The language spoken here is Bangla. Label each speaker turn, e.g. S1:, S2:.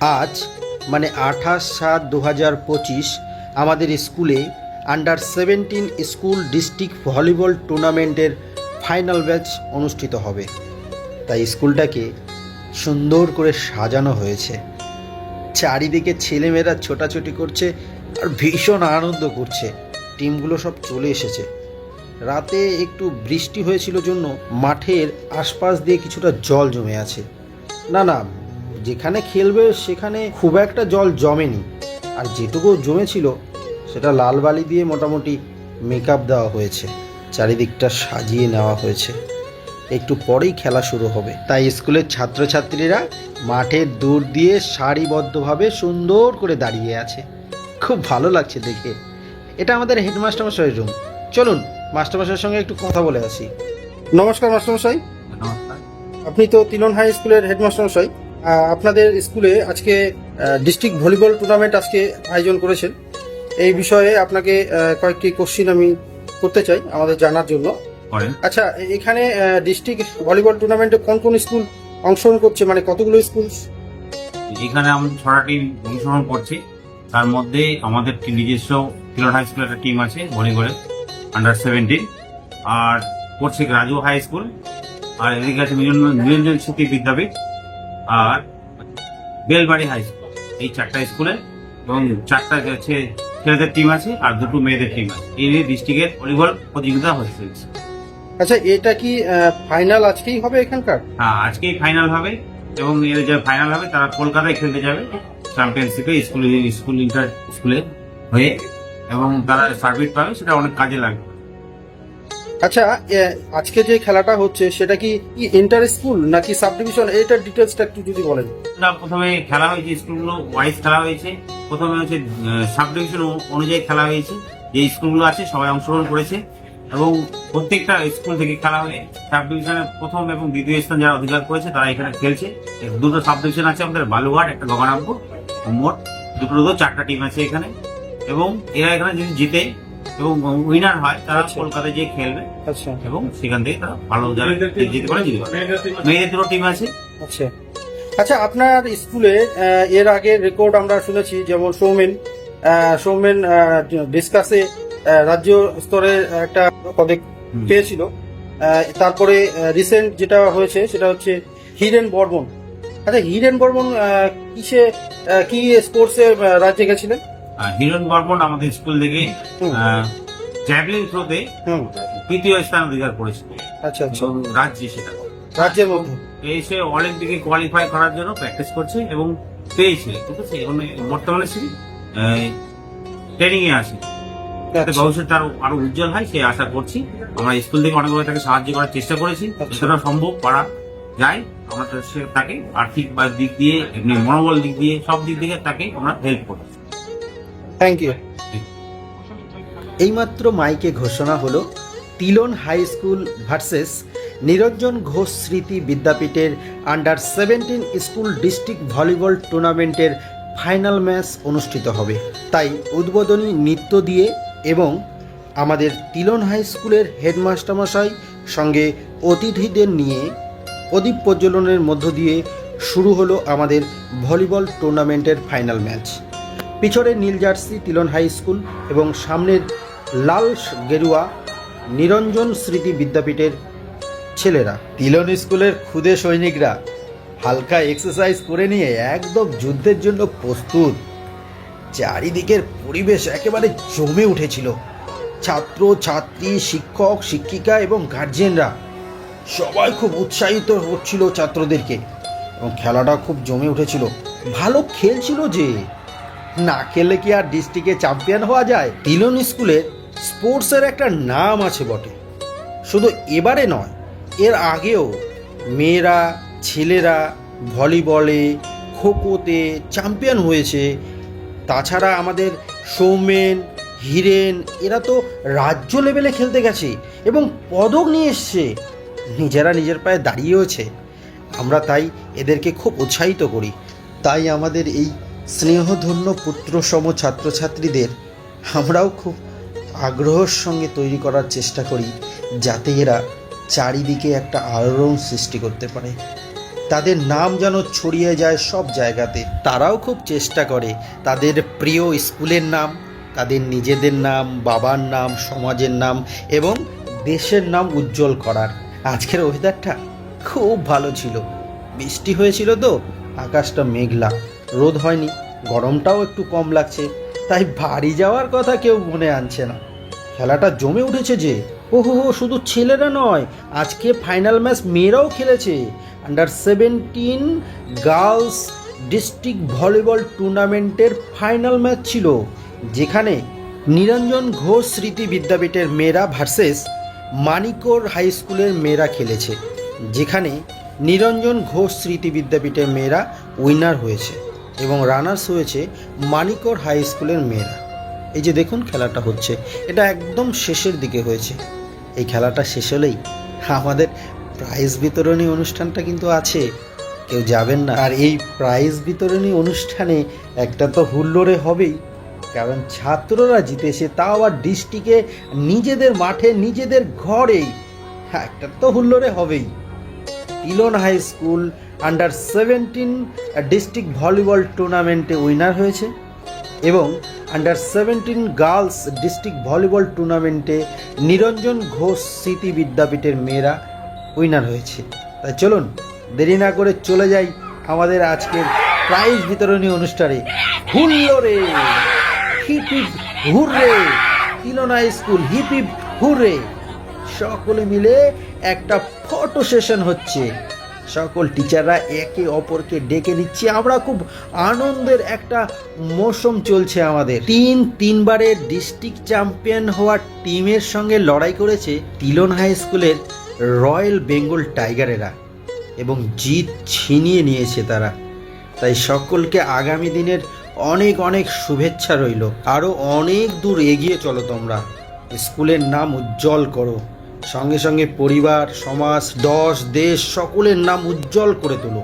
S1: আজ মানে আঠাশ সাত দু হাজার পঁচিশ, আমাদের স্কুলে under seventeen school district volleyball টুর্নামেন্টের ফাইনাল ম্যাচ অনুষ্ঠিত হবে। তাই স্কুলটাকে সুন্দর করে সাজানো হয়েছে। চারিদিকে ছেলেমেয়েরা ছোটাছুটি করছে আর ভীষণ আনন্দ করছে। টিমগুলো সব চলে এসেছে। রাতে একটু বৃষ্টি হয়েছিল জন্য মাঠের আশপাশ দিয়ে কিছুটা জল জমে আছে। না না যেখানে খেলবে সেখানে খুব একটা জল জমেনি। আর যেটুকু জমেছিল সেটা লাল বালি দিয়ে মোটামুটি মেকআপ দেওয়া হয়েছে। চারিদিকটা সাজিয়ে নেওয়া হয়েছে। একটু পরেই খেলা শুরু হবে। তাই স্কুলের ছাত্রছাত্রীরা মাঠের দূর দিয়ে সারিবদ্ধভাবে সুন্দর করে দাঁড়িয়ে আছে। খুব ভালো লাগছে দেখে। এটা আমাদের হেডমাস্টার মশাইয়ের রুম চলুন মাস্টারমশাইয়ের সঙ্গে একটু কথা বলে আসি। নমস্কার মাস্টারমশাই।
S2: নমস্কার।
S1: আপনি তো তিলন হাই স্কুলের হেডমাস্টার মশাই আহ, আপনাদের স্কুলে আজকে ডিস্ট্রিক্ট ভলিবল টুর্নামেন্ট আজকে আয়োজন করেছেন। এই বিষয়ে আপনাকে কয়েকটি কোশ্চিন আমি করতে চাই আমাদের জানার জন্য।
S2: করেন।
S1: আচ্ছা এখানে ডিস্ট্রিক্ট ভলিবল টুর্নামেন্টে কোন কোন স্কুল অংশগ্রহণ করছে? মানে কতগুলো স্কুল
S2: এখানে আমাদের ছটা টিম অংশগ্রহণ করছি। তার মধ্যে আমাদের নিজস্ব তিলন হাই স্কুলের একটা টিম আছে ভলিবলের আন্ডার সেভেন্টিন আর করছে রাজু হাই স্কুল আর এদিকে আছে নিরঞ্জন স্মৃতি বিদ্যাপীঠ। আর বেলবাড়ি হাই স্কুল। এই চারটা স্কুলে এবং চারটা হচ্ছে ছেলেদের টিম আছে আর দুটো মেয়েদের টিম আছে। এই নিয়ে ডিস্ট্রিক্টের ভলিবল প্রতিযোগিতা হচ্ছে
S1: আচ্ছা এটা কি ফাইনাল আজকেই হবে এখানকার?
S2: হ্যাঁ আজকেই ফাইনাল হবে এবং এর যে ফাইনাল হবে তারা কলকাতায় খেলতে যাবে চ্যাম্পিয়নশিপে স্কুল স্কুল ইন্টার স্কুলে হয়ে এবং তারা সার্ভিস পাবে সেটা অনেক কাজে লাগবে।
S1: আচ্ছা আজকে যে খেলাটা হচ্ছে সেটা কি ইন্টার স্কুল নাকি সাব ডিভিশন এটার ডিটেলসটা একটু যদি বলেন।
S2: না, প্রথমে খেলা হয়েছে স্কুলগুলো ওয়াইজ খেলা হয়েছে। প্রথমে হচ্ছে সাব ডিভিশন অনুযায়ী খেলা হয়েছে। যে স্কুলগুলো আছে সবাই অংশগ্রহণ করেছে। এবং প্রত্যেকটা স্কুল থেকে খেলা হয়ে সাব ডিভিশনের প্রথম এবং দ্বিতীয় স্থান যারা অধিকার করেছে তারা এখানে খেলছে। দুটো সাব ডিভিশন আছে আমাদের বালুঘাট একটা গগনাব্য মোট দুটো দুটো চারটা টিম আছে এখানে। এবং এরা এখানে যদি জিতে এবং উইনার হয় তারা
S1: আচ্ছা।
S2: কলকাতায় গিয়ে খেলবে
S1: আচ্ছা।
S2: এবং সেখান থেকে তারা ভালো যারা জিতে পারে জিতে পারে মেয়েদের দুটো টিম আছে।
S1: আচ্ছা। আচ্ছা আপনার স্কুলে এর আগে রেকর্ড আমরা শুনেছি যেমন সৌমেন সৌমেন ডিসকাসে রাজ্য স্তরে একটা পদক পেয়েছিল। তারপরে রিসেন্ট যেটা হয়েছে সেটা হচ্ছে হিরেন বর্মন। আচ্ছা হিরেন বর্মন কিসে কি স্পোর্টসে রাজ্যে গেছিলেন?
S2: হিরণ বর্মন আমাদের স্কুল থেকে জ্যাভলিন থ্রোতে তৃতীয় স্থান অধিকার করেছিল।
S1: আচ্ছা আচ্ছা।
S2: রাজ্যে সেটা।
S1: রাজ্যের মধ্যে
S2: এসে অলিম্পিকে কোয়ালিফাই করার জন্য প্র্যাকটিস করছে এবং পেয়েছে ঠিক আছে? এবং বর্তমানে সে ট্রেনিং এ আছে। যাতে
S1: আচ্ছা।
S2: ভবিষ্যৎ আরও আরও উজ্জ্বল হয় সেই আশা করছি। আমরা স্কুল থেকে অনেকভাবে তাকে সাহায্য করার চেষ্টা করেছি।
S1: আচ্ছা।
S2: যতটা সম্ভব করা যায় আমরা সে তাকে আর্থিক বা দিক দিয়ে এমনি মনোবল দিক দিয়ে সব দিক থেকে তাকে আমরা হেল্প করছি।
S1: থ্যাংক ইউ এইমাত্র মাইকে ঘোষণা হলো Tilan high school versus Niranjan Ghosh Smriti বিদ্যাপীঠের under seventeen school district volleyball টুর্নামেন্টের ফাইনাল ম্যাচ অনুষ্ঠিত হবে। তাই উদ্বোধনী নৃত্য দিয়ে এবং আমাদের তিলন হাই স্কুলের হেডমাস্টারমশাই সঙ্গে অতিথিদের নিয়ে প্রদীপ প্রজ্বলনের মধ্য দিয়ে শুরু হলো আমাদের ভলিবল টুর্নামেন্টের ফাইনাল ম্যাচ। পিছনে নীল জার্সি, তিলন হাই স্কুল এবং সামনের লাল গেরুয়া, নিরঞ্জন স্মৃতি বিদ্যাপীঠের ছেলেরা। তিলন স্কুলের ক্ষুদে সৈনিকরা হালকা এক্সারসাইজ করে নিয়ে একদম যুদ্ধের জন্য প্রস্তুত। চারিদিকের পরিবেশ একেবারে জমে উঠেছিল। ছাত্র, ছাত্রী, শিক্ষক, শিক্ষিকা এবং গার্জিয়ানরা সবাই খুব উৎসাহিত হচ্ছিল ছাত্রদেরকে এবং খেলাটা খুব জমে উঠেছিল। ভালো খেলছিল যে না খেলে কি আর ডিস্ট্রিক্টে চ্যাম্পিয়ন হওয়া যায়? তিলন স্কুলের স্পোর্টসের একটা নাম আছে বটে। শুধু এবারে নয়, এর আগেও মেয়েরা, ছেলেরা ভলিবলে, খোখোতে চ্যাম্পিয়ন হয়েছে। তাছাড়া আমাদের সৌমেন হিরেন, এরা তো রাজ্য লেভেলে খেলতে গেছে এবং পদক নিয়ে এসছে। নিজেরা নিজের পায়ে দাঁড়িয়েওছে। আমরা তাই এদেরকে খুব উৎসাহিত করি। তাই আমাদের এই স্নেহধন্য পুত্রসম ছাত্রছাত্রীদের আমরাও খুব আগ্রহের সঙ্গে তৈরি করার চেষ্টা করি যাতে এরা চারিদিকে একটা আলোড়ন সৃষ্টি করতে পারে। তাদের নাম যেন ছড়িয়ে যায় সব জায়গাতে। তারাও খুব চেষ্টা করে তাদের প্রিয় স্কুলের নাম, তাদের নিজেদের নাম, বাবার নাম, সমাজের নাম এবং দেশের নাম উজ্জ্বল করার। আজকের ওয়েদারটা খুব ভালো ছিল। বৃষ্টি হয়েছিল তো, আকাশটা মেঘলা। রোদ হয়নি, গরমটাও একটু কম লাগছে, তাই বাড়ি যাওয়ার কথা কেউ মনে আনছে না। খেলাটা জমে উঠেছে যে, ওহো হো, শুধু ছেলেরা নয়, আজকে ফাইনাল ম্যাচ মেয়েরাও খেলেছে। Under seventeen girls district volleyball টুর্নামেন্টের ফাইনাল ম্যাচ ছিল, যেখানে নিরঞ্জন ঘোষ, স্মৃতি বিদ্যাপীঠের মেয়েরা ভার্সেস মানিকর হাই স্কুলের মেয়েরা খেলেছে, যেখানে নিরঞ্জন ঘোষ, স্মৃতি বিদ্যাপীঠের মেয়েরা উইনার হয়েছে। এবং রানার্স হয়েছে মানিকর হাই স্কুলের মেয়েরা। এই যে দেখুন খেলাটা হচ্ছে, এটা একদম শেষের দিকে হয়েছে। এই খেলাটা শেষ হলেই আমাদের প্রাইজ বিতরণী অনুষ্ঠানটা কিন্তু আছে। কেউ যাবেন না। আর এই প্রাইজ বিতরণী অনুষ্ঠানে একটা তো হুল্লোড়ে হবেই। কারণ ছাত্ররা জিতেছে, তাও আবার ডিস্ট্রিক্টে নিজেদের মাঠে, নিজেদের ঘরেই। হ্যাঁ একটা তো হুল্লোড়ে হবেই। Tilan high school under seventeen district volleyball টুর্নামেন্টে উইনার হয়েছে এবং under seventeen girls district volleyball টুর্নামেন্টে নিরঞ্জন ঘোষ স্মৃতি বিদ্যাপীঠের মেয়েরা উইনার হয়েছে। তাই চলুন, দেরি না করে চলে যাই আমাদের আজকের প্রাইজ বিতরণী অনুষ্ঠানে। হুল্লোরে hip hip hurray Tilana school hip hip hurray. সকলে মিলে একটা ফটো সেশন হচ্ছে। সকল টিচাররা একে অপরকে ডেকে দিচ্ছে আমরা খুব আনন্দের একটা মৌসুম চলছে আমাদের। তিন, তিনবারের ডিস্ট্রিক্ট চ্যাম্পিয়ন হওয়ার টিমের সঙ্গে লড়াই করেছে তিলন হাই স্কুলের রয়্যাল বেঙ্গল টাইগারেরা এবং জিত ছিনিয়ে নিয়েছে তারা। তাই সকলকে আগামী দিনের অনেক অনেক শুভেচ্ছা রইল। আরও অনেক দূর এগিয়ে চলো তোমরা। স্কুলের নাম উজ্জ্বল করো। সঙ্গে সঙ্গে পরিবার সমাজ দশ দেশ সকলের নাম উজ্জ্বল করে তোলো।